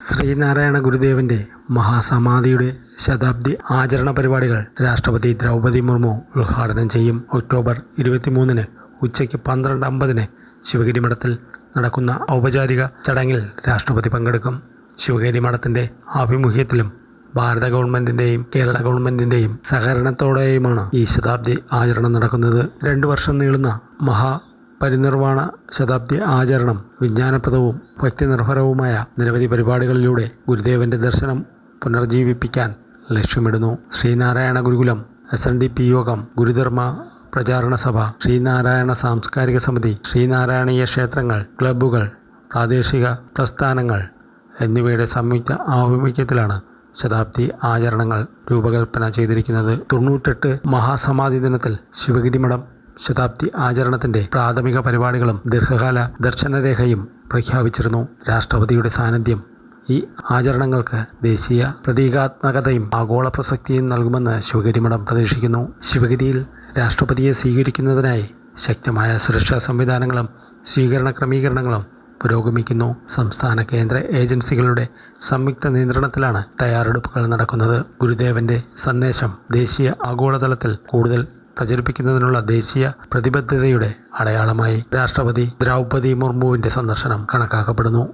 ശ്രീനാരായണ ഗുരുദേവന്റെ മഹാസമാധിയുടെ ശതാബ്ദി ആചരണ പരിപാടികൾ രാഷ്ട്രപതി ദ്രൗപദി മുർമു ഉദ്ഘാടനം ചെയ്യും. ഒക്ടോബർ ഇരുപത്തിമൂന്നിന് ഉച്ചയ്ക്ക് പന്ത്രണ്ട് അമ്പതിന് ശിവഗിരി മഠത്തിൽ നടക്കുന്ന ഔപചാരിക ചടങ്ങിൽ രാഷ്ട്രപതി പങ്കെടുക്കും. ശിവഗിരി മഠത്തിന്റെ ആഭിമുഖ്യത്തിലും ഭാരത ഗവൺമെന്റിന്റെയും കേരള ഗവൺമെന്റിന്റെയും സഹകരണത്തോടെയുമാണ് ഈ ശതാബ്ദി ആചരണം നടക്കുന്നത്. രണ്ടു വർഷം നീളുന്ന മഹാ പരിനിർവാണ ശതാബ്ദി ആചരണം വിജ്ഞാനപ്രദവും ഭക്തിനിർഭരവുമായ നിരവധി പരിപാടികളിലൂടെ ഗുരുദേവന്റെ ദർശനം പുനർജീവിപ്പിക്കാൻ ലക്ഷ്യമിടുന്നു. Sreenarayana Gurukulam S N D P Yogam Gurudharma പ്രചാരണ സഭ ശ്രീനാരായണ സാംസ്കാരിക സമിതി ശ്രീനാരായണീയ ക്ഷേത്രങ്ങൾ ക്ലബ്ബുകൾ പ്രാദേശിക പ്രസ്ഥാനങ്ങൾ എന്നിവയുടെ സംയുക്ത ആഭിമുഖ്യത്തിലാണ് ശതാബ്ദി ആചരണങ്ങൾ രൂപകൽപ്പന ചെയ്തിരിക്കുന്നത്. തൊണ്ണൂറ്റെട്ട് മഹാസമാധി ദിനത്തിൽ ശിവഗിരി മഠം ശതാബ്ദി ആചരണത്തിന്റെ പ്രാഥമിക പരിപാടികളും ദീർഘകാല ദർശനരേഖയും പ്രഖ്യാപിച്ചിരുന്നു. രാഷ്ട്രപതിയുടെ സാന്നിധ്യം ഈ ആചരണങ്ങൾക്ക് ദേശീയ പ്രതീകാത്മകതയും ആഗോള പ്രസക്തിയും നൽകുമെന്ന് ശിവഗിരി മഠം പ്രതീക്ഷിക്കുന്നു. ശിവഗിരിയിൽ രാഷ്ട്രപതിയെ സ്വീകരിക്കുന്നതിനായി ശക്തമായ സുരക്ഷാ സംവിധാനങ്ങളും സ്വീകരണ ക്രമീകരണങ്ങളും പുരോഗമിക്കുന്നു. സംസ്ഥാന കേന്ദ്ര ഏജൻസികളുടെ സംയുക്ത നിയന്ത്രണത്തിലാണ് തയ്യാറെടുപ്പുകൾ നടക്കുന്നത്. ഗുരുദേവന്റെ സന്ദേശം ദേശീയ ആഗോളതലത്തിൽ കൂടുതൽ പ്രചരിപ്പിക്കുന്നതിനുള്ള ദേശീയ പ്രതിബദ്ധതയുടെ അടയാളമായി രാഷ്ട്രപതി ദ്രൗപദി മുർമുവിന്റെ സന്ദർശനം കണക്കാക്കപ്പെടുന്നു.